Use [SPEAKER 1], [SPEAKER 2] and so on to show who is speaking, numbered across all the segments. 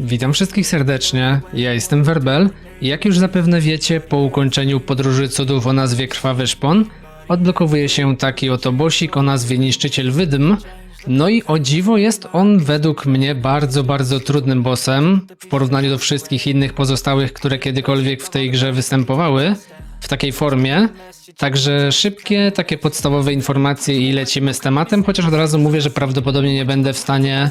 [SPEAKER 1] Witam wszystkich serdecznie, ja jestem Werbel. I jak już zapewne wiecie, po ukończeniu podróży cudów o nazwie Krwawy Szpon, odblokowuje się taki oto bosik o nazwie Niszczyciel Wydm, no i o dziwo jest on według mnie bardzo, bardzo trudnym bossem w porównaniu do wszystkich innych pozostałych, które kiedykolwiek w tej grze występowały w takiej formie. Także szybkie, takie podstawowe informacje i lecimy z tematem, chociaż od razu mówię, że prawdopodobnie nie będę w stanie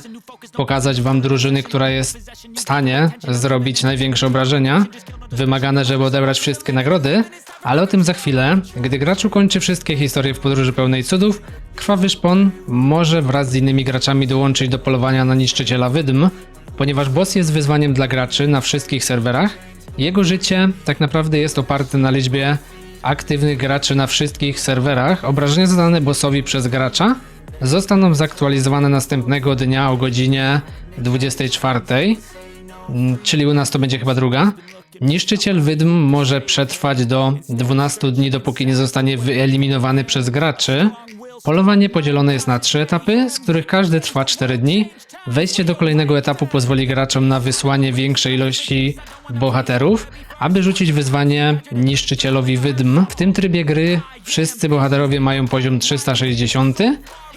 [SPEAKER 1] pokazać wam drużyny, która jest w stanie zrobić największe obrażenia wymagane, żeby odebrać wszystkie nagrody, ale o tym za chwilę. Gdy gracz ukończy wszystkie historie w podróży pełnej cudów, Krwawy Szpon może wraz z innymi graczami dołączyć do polowania na niszczyciela wydm, ponieważ boss jest wyzwaniem dla graczy na wszystkich serwerach. Jego życie tak naprawdę jest oparte na liczbie aktywnych graczy na wszystkich serwerach. Obrażenia zadane bossowi przez gracza zostaną zaktualizowane następnego dnia o godzinie 24, mm, czyli u nas to będzie chyba druga. Niszczyciel wydm może przetrwać do 12 dni, dopóki nie zostanie wyeliminowany przez graczy. Polowanie podzielone jest na trzy etapy, z których każdy trwa 4 dni. Wejście do kolejnego etapu pozwoli graczom na wysłanie większej ilości bohaterów, aby rzucić wyzwanie niszczycielowi wydm. W tym trybie gry wszyscy bohaterowie mają poziom 360.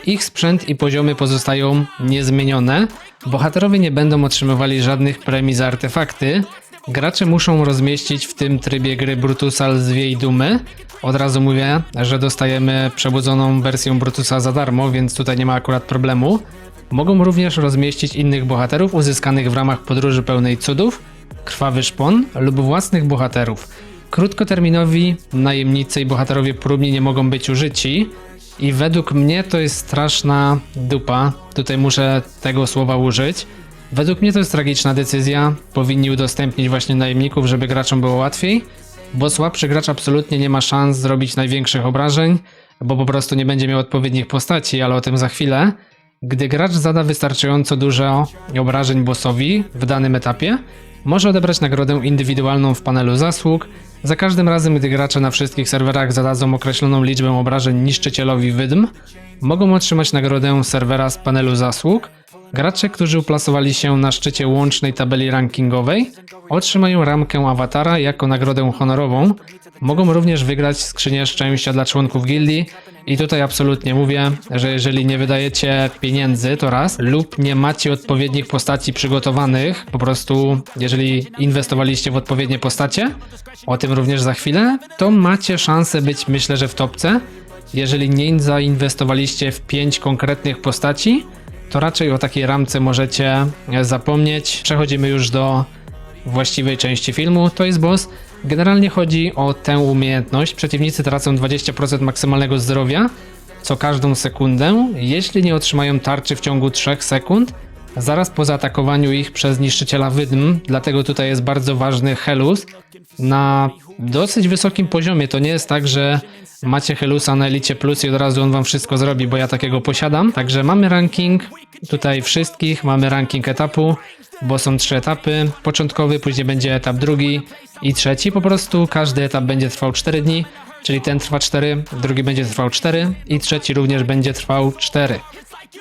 [SPEAKER 1] Ich sprzęt i poziomy pozostają niezmienione. Bohaterowie nie będą otrzymywali żadnych premii za artefakty. Gracze muszą rozmieścić w tym trybie gry Brutusa Lzwiej Dumy. Od razu mówię, że dostajemy przebudzoną wersję Brutusa za darmo, więc tutaj nie ma akurat problemu. Mogą również rozmieścić innych bohaterów uzyskanych w ramach podróży pełnej cudów, krwawy szpon lub własnych bohaterów. Krótkoterminowi najemnicy i bohaterowie próbni nie mogą być użyci. I według mnie to jest straszna dupa. Tutaj muszę tego słowa użyć. Według mnie to jest tragiczna decyzja. Powinni udostępnić właśnie najemników, żeby graczom było łatwiej, bo słabszy gracz absolutnie nie ma szans zrobić największych obrażeń, bo po prostu nie będzie miał odpowiednich postaci, ale o tym za chwilę. Gdy gracz zada wystarczająco dużo obrażeń bossowi w danym etapie, może odebrać nagrodę indywidualną w panelu zasług. Za każdym razem, gdy gracze na wszystkich serwerach zadadzą określoną liczbę obrażeń niszczycielowi wydm, mogą otrzymać nagrodę serwera z panelu zasług. Gracze, którzy uplasowali się na szczycie łącznej tabeli rankingowej, otrzymają ramkę awatara jako nagrodę honorową. Mogą również wygrać skrzynię szczęścia dla członków gildii. I tutaj absolutnie mówię, że jeżeli nie wydajecie pieniędzy, to raz, lub nie macie odpowiednich postaci przygotowanych, po prostu jeżeli inwestowaliście w odpowiednie postacie, o tym również za chwilę, to macie szansę być myślę, że w topce. Jeżeli nie zainwestowaliście w pięć konkretnych postaci, to raczej o takiej ramce możecie zapomnieć. Przechodzimy już do właściwej części filmu. To jest boss. Generalnie chodzi o tę umiejętność. Przeciwnicy tracą 20% maksymalnego zdrowia co każdą sekundę, jeśli nie otrzymają tarczy w ciągu 3 sekund, zaraz po zaatakowaniu ich przez niszczyciela wydm. Dlatego tutaj jest bardzo ważny Helus na dosyć wysokim poziomie. To nie jest tak, że macie Helusa na Elicie Plus i od razu on wam wszystko zrobi, bo ja takiego posiadam. Także mamy ranking tutaj wszystkich, mamy ranking etapu, bo są trzy etapy. Początkowy, później będzie etap drugi i trzeci. Po prostu każdy etap będzie trwał 4 dni, czyli ten trwa 4, drugi będzie trwał 4 i trzeci również będzie trwał 4.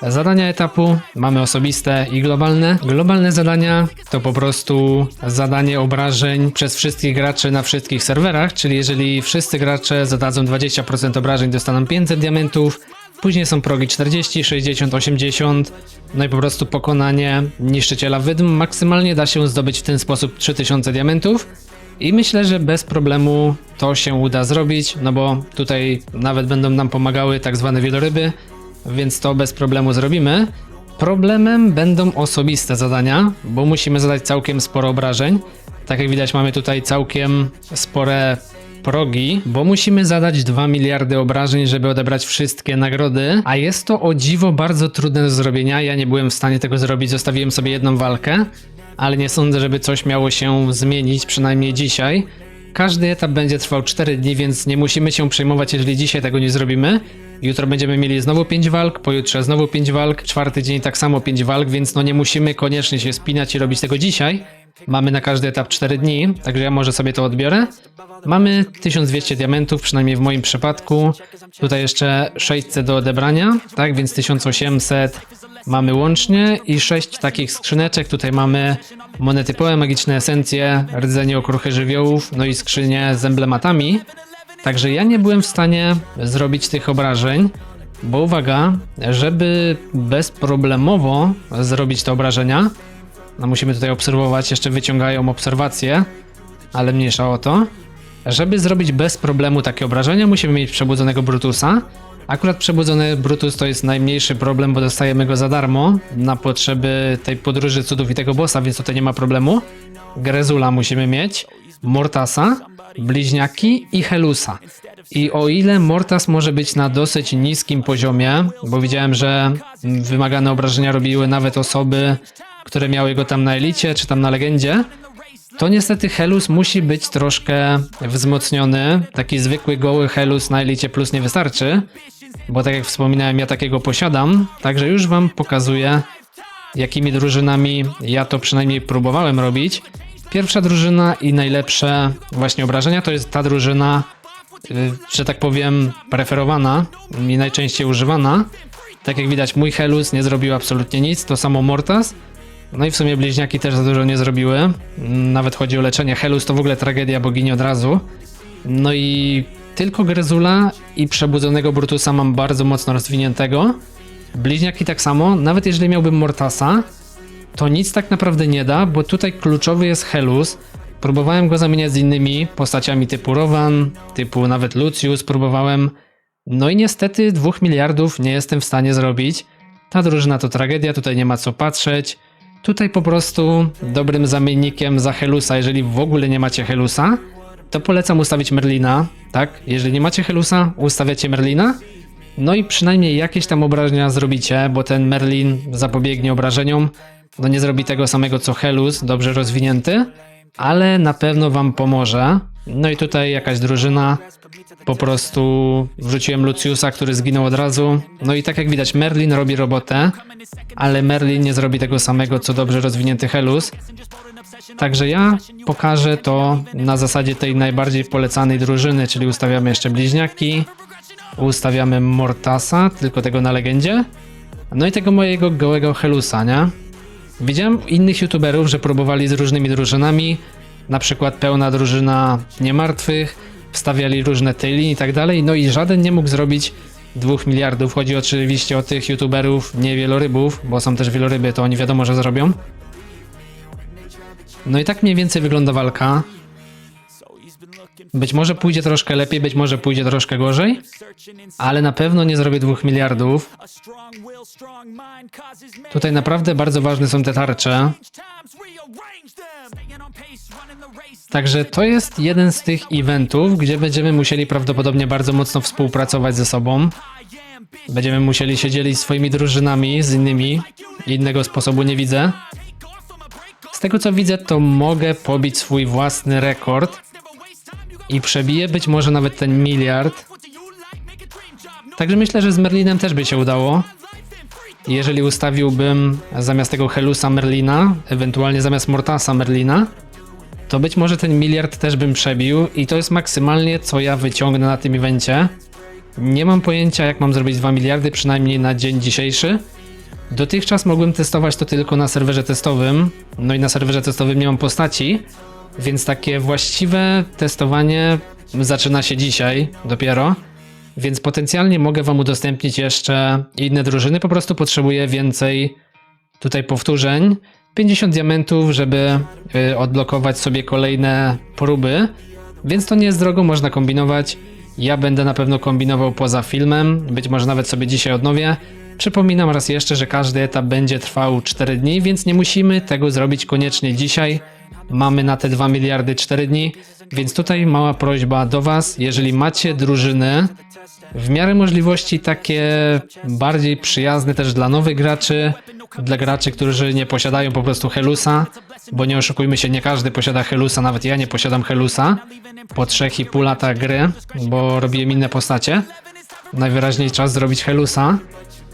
[SPEAKER 1] Zadania etapu mamy osobiste i globalne. Globalne zadania to po prostu zadanie obrażeń przez wszystkich graczy na wszystkich serwerach, czyli jeżeli wszyscy gracze zadadzą 20% obrażeń, dostaną 500 diamentów. Później są progi 40, 60, 80. No i po prostu pokonanie niszczyciela wydm. Maksymalnie da się zdobyć w ten sposób 3000 diamentów. I myślę, że bez problemu to się uda zrobić, no bo tutaj nawet będą nam pomagały tak zwane wieloryby, więc to bez problemu zrobimy. Problemem będą osobiste zadania, bo musimy zadać całkiem sporo obrażeń. Tak jak widać, mamy tutaj całkiem spore progi, bo musimy zadać 2 miliardy obrażeń, żeby odebrać wszystkie nagrody, a jest to o dziwo bardzo trudne do zrobienia. Ja nie byłem w stanie tego zrobić, zostawiłem sobie jedną walkę, ale nie sądzę, żeby coś miało się zmienić, przynajmniej dzisiaj. Każdy etap będzie trwał 4 dni, więc nie musimy się przejmować, jeżeli dzisiaj tego nie zrobimy. Jutro będziemy mieli znowu 5 walk, pojutrze znowu 5 walk, czwarty dzień tak samo 5 walk, więc no nie musimy koniecznie się spinać i robić tego dzisiaj. Mamy na każdy etap 4 dni, także ja może sobie to odbiorę. Mamy 1200 diamentów, przynajmniej w moim przypadku. Tutaj jeszcze 600 do odebrania, tak, więc 1800 mamy łącznie i 6 takich skrzyneczek. Tutaj mamy monety poe, magiczne esencje, rdzenie okruchy żywiołów, no i skrzynie z emblematami. Także ja nie byłem w stanie zrobić tych obrażeń, bo uwaga, żeby bezproblemowo zrobić te obrażenia, no musimy tutaj obserwować, jeszcze wyciągają obserwacje, ale mniejsza o to. Żeby zrobić bez problemu takie obrażenia, musimy mieć przebudzonego Brutusa. Akurat przebudzony Brutus to jest najmniejszy problem, bo dostajemy go za darmo na potrzeby tej podróży cudów i tego bossa, więc tutaj nie ma problemu. Grezula musimy mieć, Mortasa, Bliźniaki i Helusa. I o ile Mortas może być na dosyć niskim poziomie, bo widziałem, że wymagane obrażenia robiły nawet osoby, które miały go tam na elicie czy tam na legendzie, to niestety Helus musi być troszkę wzmocniony. Taki zwykły goły Helus na elicie plus nie wystarczy, bo tak jak wspominałem, ja takiego posiadam, także już wam pokazuję, jakimi drużynami ja to przynajmniej próbowałem robić. Pierwsza drużyna i najlepsze właśnie obrażenia to jest ta drużyna, y, że tak powiem, preferowana i najczęściej używana. Tak jak widać, mój Helus nie zrobił absolutnie nic, to samo Mortas. No i w sumie bliźniaki też za dużo nie zrobiły. Nawet chodzi o leczenie. Helus to w ogóle tragedia bogini od razu. No i tylko Grezula i przebudzonego Brutusa mam bardzo mocno rozwiniętego. Bliźniaki tak samo, nawet jeżeli miałbym Mortasa, to nic tak naprawdę nie da, bo tutaj kluczowy jest Helus. Próbowałem go zamieniać z innymi postaciami typu Rowan, typu nawet Lucius próbowałem. No i niestety 2 miliardów nie jestem w stanie zrobić. Ta drużyna to tragedia, tutaj nie ma co patrzeć. Tutaj po prostu dobrym zamiennikiem za Helusa, jeżeli w ogóle nie macie Helusa, to polecam ustawić Merlina, tak? Jeżeli nie macie Helusa, ustawiacie Merlina, no i przynajmniej jakieś tam obrażenia zrobicie, bo ten Merlin zapobiegnie obrażeniom. No nie zrobi tego samego co Helus, dobrze rozwinięty, ale na pewno wam pomoże. No i tutaj jakaś drużyna, po prostu wrzuciłem Luciusa, który zginął od razu. No i tak jak widać, Merlin robi robotę, ale Merlin nie zrobi tego samego co dobrze rozwinięty Helus. Także ja pokażę to na zasadzie tej najbardziej polecanej drużyny, czyli ustawiamy jeszcze bliźniaki, ustawiamy Mortasa, tylko tego na legendzie, no i tego mojego gołego Helusa, nie? Widziałem innych youtuberów, że próbowali z różnymi drużynami, na przykład pełna drużyna niemartwych, wstawiali różne tyli i tak dalej, no i żaden nie mógł zrobić 2 miliardów. Chodzi oczywiście o tych youtuberów, nie wielorybów, bo są też wieloryby, to oni wiadomo, że zrobią. No i tak mniej więcej wygląda walka. Być może pójdzie troszkę lepiej, być może pójdzie troszkę gorzej, ale na pewno nie zrobię 2 miliardów. Tutaj naprawdę bardzo ważne są te tarcze. Także to jest jeden z tych eventów, gdzie będziemy musieli prawdopodobnie bardzo mocno współpracować ze sobą. Będziemy musieli się dzielić swoimi drużynami z innymi. Innego sposobu nie widzę. Z tego co widzę, to mogę pobić swój własny rekord i przebiję być może nawet ten miliard. Także myślę, że z Merlinem też by się udało. Jeżeli ustawiłbym zamiast tego Helusa Merlina, ewentualnie zamiast Mortasa Merlina, to być może ten miliard też bym przebił i to jest maksymalnie co ja wyciągnę na tym evencie. Nie mam pojęcia jak mam zrobić 2 miliardy, przynajmniej na dzień dzisiejszy. Dotychczas mogłem testować to tylko na serwerze testowym, no i na serwerze testowym nie mam postaci, więc takie właściwe testowanie zaczyna się dzisiaj dopiero. Więc potencjalnie mogę Wam udostępnić jeszcze inne drużyny. Po prostu potrzebuję więcej tutaj powtórzeń. 50 diamentów, żeby y, odblokować sobie kolejne próby. Więc to nie jest drogo, można kombinować. Ja będę na pewno kombinował poza filmem. Być może nawet sobie dzisiaj odnowię. Przypominam raz jeszcze, że każdy etap będzie trwał 4 dni, więc nie musimy tego zrobić koniecznie dzisiaj. Mamy na te 2 miliardy 4 dni, więc tutaj mała prośba do Was, jeżeli macie drużyny, w miarę możliwości takie bardziej przyjazne też dla nowych graczy, dla graczy, którzy nie posiadają po prostu Helusa, bo nie oszukujmy się, nie każdy posiada Helusa, nawet ja nie posiadam Helusa po 3,5 lata gry, bo robiłem inne postacie. Najwyraźniej czas zrobić Helusa.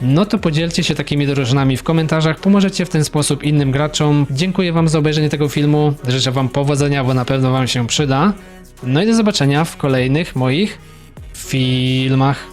[SPEAKER 1] No to podzielcie się takimi drużynami w komentarzach, pomożecie w ten sposób innym graczom. Dziękuję Wam za obejrzenie tego filmu, życzę Wam powodzenia, bo na pewno Wam się przyda. No i do zobaczenia w kolejnych moich filmach.